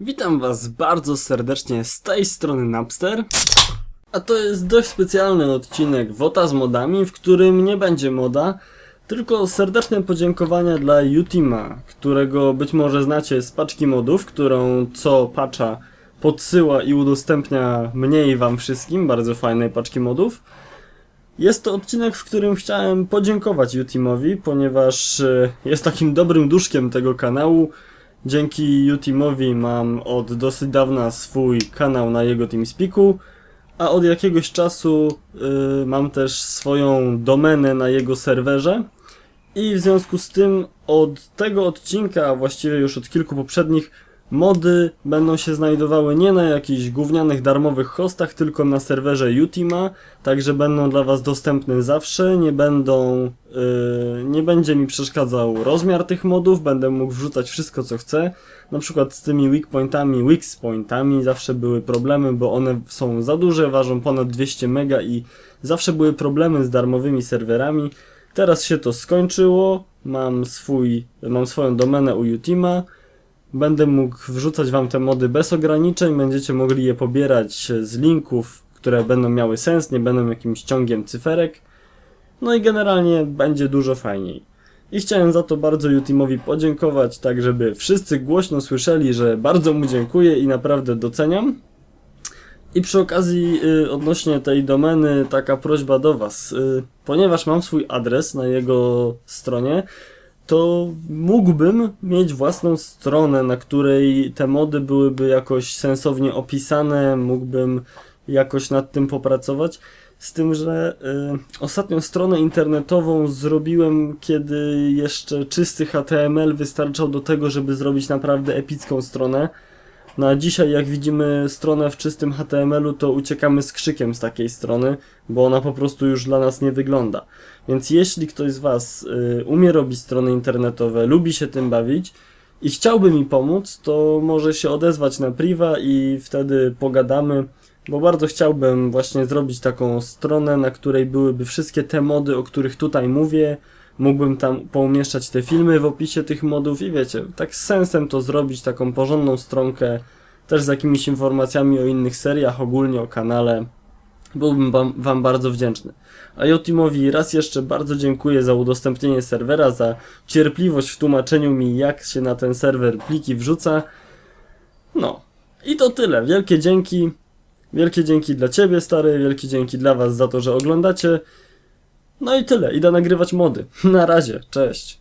Witam Was bardzo serdecznie z tej strony Napster. A to jest dość specjalny odcinek Wota z modami, w którym nie będzie moda, tylko serdeczne podziękowania dla Utima, którego być może znacie z paczki modów, którą co patcha podsyła i udostępnia mnie i Wam wszystkim, bardzo fajnej paczki modów. Jest to odcinek, w którym chciałem podziękować Utimowi, ponieważ e, jest takim dobrym duszkiem tego kanału. Dzięki Utimowi mam od dosyć dawna swój kanał na jego TeamSpeaku, a od jakiegoś czasu y, mam też swoją domenę na jego serwerze. I w związku z tym od tego odcinka, a właściwie już od kilku poprzednich, mody będą się znajdowały nie na jakichś gównianych darmowych hostach, tylko na serwerze Utima, także będą dla Was dostępne zawsze, nie będą, yy, nie będzie mi przeszkadzał rozmiar tych modów, będę mógł wrzucać wszystko co chcę, na przykład z tymi weak pointami, weak pointami zawsze były problemy, bo one są za duże, ważą ponad 200 mega i zawsze były problemy z darmowymi serwerami. Teraz się to skończyło, mam swój, mam swoją domenę u Utima, Będę mógł wrzucać wam te mody bez ograniczeń, będziecie mogli je pobierać z linków, które będą miały sens, nie będą jakimś ciągiem cyferek. No i generalnie będzie dużo fajniej. I chciałem za to bardzo Utimowi podziękować, tak żeby wszyscy głośno słyszeli, że bardzo mu dziękuję i naprawdę doceniam. I przy okazji y, odnośnie tej domeny taka prośba do was, y, ponieważ mam swój adres na jego stronie, to mógłbym mieć własną stronę, na której te mody byłyby jakoś sensownie opisane, mógłbym jakoś nad tym popracować. Z tym, że y, ostatnią stronę internetową zrobiłem, kiedy jeszcze czysty HTML wystarczał do tego, żeby zrobić naprawdę epicką stronę. No a dzisiaj, jak widzimy stronę w czystym HTML-u, to uciekamy z krzykiem z takiej strony, bo ona po prostu już dla nas nie wygląda. Więc jeśli ktoś z Was y, umie robić strony internetowe, lubi się tym bawić i chciałby mi pomóc, to może się odezwać na priwa i wtedy pogadamy, bo bardzo chciałbym właśnie zrobić taką stronę, na której byłyby wszystkie te mody, o których tutaj mówię. Mógłbym tam poumieszczać te filmy w opisie tych modów i wiecie, tak z sensem to zrobić, taką porządną stronkę, też z jakimiś informacjami o innych seriach, ogólnie o kanale. Byłbym wam, wam bardzo wdzięczny. A Jotimowi raz jeszcze bardzo dziękuję za udostępnienie serwera, za cierpliwość w tłumaczeniu mi, jak się na ten serwer pliki wrzuca. No. I to tyle. Wielkie dzięki. Wielkie dzięki dla ciebie, stary. Wielkie dzięki dla was za to, że oglądacie. No i tyle. Idę nagrywać mody. Na razie. Cześć.